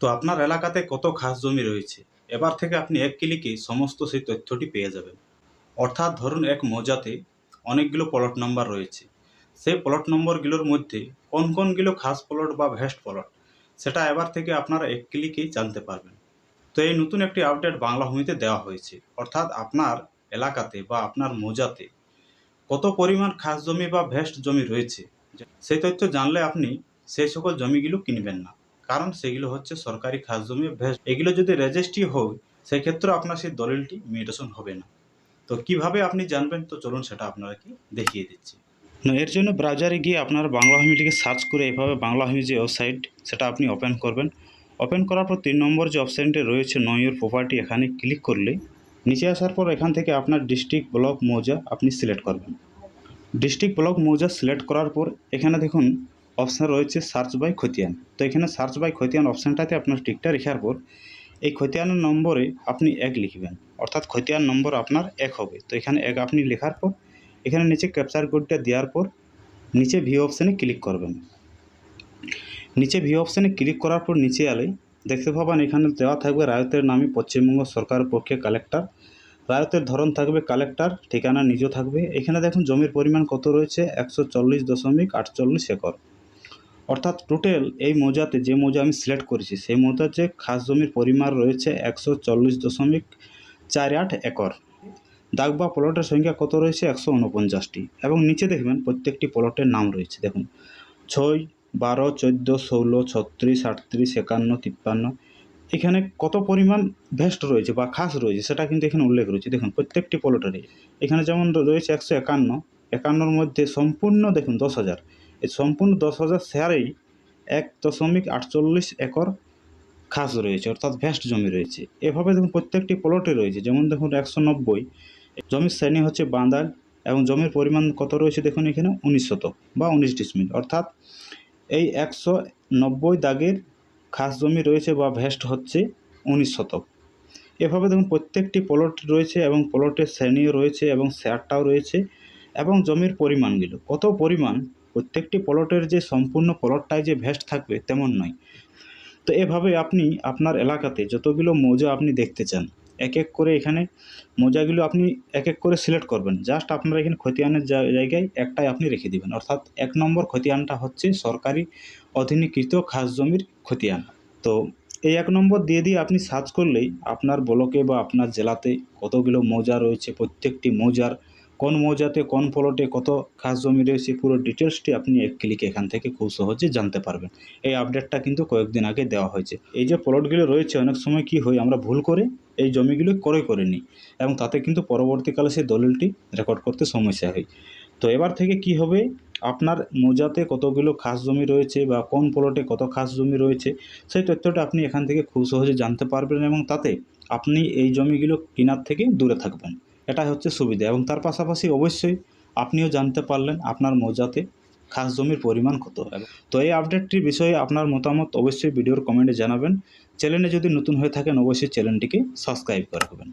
তো আপনার এলাকাতে কত খাস জমি রয়েছে? এবার থেকে আপনি এক ক্লিকেই সমস্ত সেই তথ্যটি পেয়ে যাবেন। অর্থাৎ ধরুন এক মৌজাতে অনেকগুলো প্লট নাম্বার রয়েছে। সেই প্লট নম্বরগুলোর মধ্যে কোন কোনগুলো খাস প্লট বা ভেস্ট প্লট সেটা এবার থেকে আপনারা এক ক্লিকেই জানতে পারবেন। তো এই নতুন একটি আপডেট বাংলা ভূমিতে দেওয়া হয়েছে। অর্থাৎ আপনার এলাকাতে বা আপনার মৌজাতে কত পরিমাণ খাস জমি বা ভেস্ট জমি রয়েছে সেই তথ্য জানলে আপনি সেই সকল জমিগুলো কিনবেন না। কারণ সেগুলো হচ্ছে সরকারি খাস জমি ভেস্ট এগুলো যদি রেজিস্ট্রি হয় সেক্ষেত্রে আপনার সেই দলিলটি মিউটেশন হবে না। তো কীভাবে আপনি জানবেন? তো চলুন সেটা আপনাকে দেখিয়ে দিচ্ছি। না, এর জন্য ব্রাউজারে গিয়ে আপনার বাংলা হিমিটিকে সার্চ করে এভাবে বাংলা হিমি যে ওয়েবসাইট সেটা আপনি ওপেন করবেন। ওপেন করার পর তিন নম্বর যে অপশানটি রয়েছে নয়র প্রপার্টি এখানে ক্লিক করলে নিচে আসার পর এখান থেকে আপনার ডিস্ট্রিক্ট ব্লক মৌজা আপনি সিলেক্ট করবেন। ডিস্ট্রিক্ট ব্লক মৌজা সিলেক্ট করার পর এখানে দেখুন অপশান রয়েছে সার্চ বাই খতিয়ান তো এখানে সার্চ বাই খতিয়ান অপশানটাতে আপনার টিকটা রেখার পর এই খতিয়ানের নম্বরে আপনি এক লিখবেন। অর্থাৎ খতিয়ান নম্বর আপনার এক হবে। তো এখানে এক আপনি লেখার পর, এখানে নিচে ক্যাপচার কোডটা দেওয়ার পর, নিচে ভিউ অপশানে ক্লিক করবেন। নিচে ভিউ অপশানে ক্লিক করার পর নিচে এলে, দেখতে পাবেন এখানে দেওয়া থাকবে রায়তের নামে পশ্চিমবঙ্গ সরকারের পক্ষে কালেক্টর রায়তের ধরন থাকবে কালেক্টর ঠিকানা নিজও থাকবে। এখানে দেখুন জমির পরিমাণ কত রয়েছে? একশো চল্লিশ দশমিক আটচল্লিশ একর। অর্থাৎ টোটাল এই মোজাতে যে মোজা আমি সিলেক্ট করেছি, সেই মৌজার যে খাস জমির পরিমাণ রয়েছে একশো চল্লিশ দশমিক চার আট একর। দাগ বা প্লটের সংখ্যা কত রয়েছে? একশো উনপঞ্চাশটি। এবং নিচে দেখবেন প্রত্যেকটি প্লটের নাম রয়েছে। দেখুন, ছয়, বারো, চোদ্দ, ষোলো, ছত্রিশ, আটত্রিশ, একান্ন, তিপ্পান্ন। এখানে কত পরিমাণ ভেস্ট রয়েছে বা খাস রয়েছে সেটা কিন্তু এখানে উল্লেখ রয়েছে। দেখুন, প্রত্যেকটি প্লটেরই এখানে যেমন রয়েছে একশো একান্ন, একান্নর মধ্যে সম্পূর্ণ দেখুন দশ হাজার। এই সম্পূর্ণ দশ হাজার শেয়ারেই এক দশমিক আটচল্লিশ একর খাস রয়েছে, অর্থাৎ ভেস্ট জমি রয়েছে। এভাবে দেখুন প্রত্যেকটি প্লটে রয়েছে, যেমন দেখুন একশো নব্বই, জমির শ্রেণি হচ্ছে বাঁদাল এবং জমির পরিমাণ কত রয়েছে দেখুন এখানে? উনিশ শতক বা উনিশ ডিসমিল, অর্থাৎ এই একশো নব্বই দাগের খাস জমি রয়েছে বা ভেস্ট হচ্ছে উনিশ শতক। এভাবে দেখুন প্রত্যেকটি প্লট রয়েছে এবং প্লটের শ্রেণীও রয়েছে এবং শেয়ারটাও রয়েছে এবং জমির পরিমাণগুলো, কত পরিমাণ? প্রত্যেকটি প্লটের যে সম্পূর্ণ প্লটটায় যে ভেস্ট থাকবে তেমন নয়। তো এভাবে আপনি আপনার এলাকাতে যতগুলো মৌজা আপনি দেখতে চান, এক এক করে এখানে মোজাগুলো আপনি এক এক করে সিলেক্ট করবেন। জাস্ট আপনারা এখানে খতিয়ানের জায়গায় একটাই আপনি রেখে দিবেন। অর্থাৎ এক নম্বর খতিয়ানটা হচ্ছে সরকারি অধীনীকৃত খাস জমির খতিয়ান। তো এই এক নম্বর দিয়ে দিয়ে আপনি সার্চ করলেই আপনার ব্লকে বা আপনার জেলাতে কতগুলো মৌজা রয়েছে, প্রত্যেকটি মৌজার কোন মৌজাতে, কোন প্লটে কত খাস জমি রয়েছে, পুরো ডিটেলসটি আপনি এক ক্লিকে এখান থেকে খুব সহজে জানতে পারবেন। এই আপডেটটা কিন্তু কয়েকদিন আগে দেওয়া হয়েছে। এই যে প্লটগুলো রয়েছে, অনেক সময় কি হয়, আমরা ভুল করে এই জমিগুলো ক্রয় করে নিই এবং তাতে কিন্তু পরবর্তীকালে সেই দলিলটি রেকর্ড করতে সমস্যা হয়। তো এবার থেকে কি হবে? আপনার মোজাতে কতগুলো খাস জমি রয়েছে বা কোন প্লটে কত খাস জমি রয়েছে, সেই তথ্যটা আপনি এখান থেকে খুব সহজে জানতে পারবেন এবং তাতে আপনি এই জমিগুলো কেনার থেকে দূরে থাকবেন। এটাই হচ্ছে সুবিধা এবং তার পাশাপাশি অবশ্যই আপনিও জানতে পারলেন আপনার মজাতে খাস জমির পরিমাণ কত হবে তো এই আপডেটটির বিষয়ে আপনার মতামত অবশ্যই ভিডিওর কমেন্টে জানাবেন। চ্যানেলে যদি নতুন হয়ে থাকেন, অবশ্যই চ্যানেলটিকে সাবস্ক্রাইব করে রাখবেন।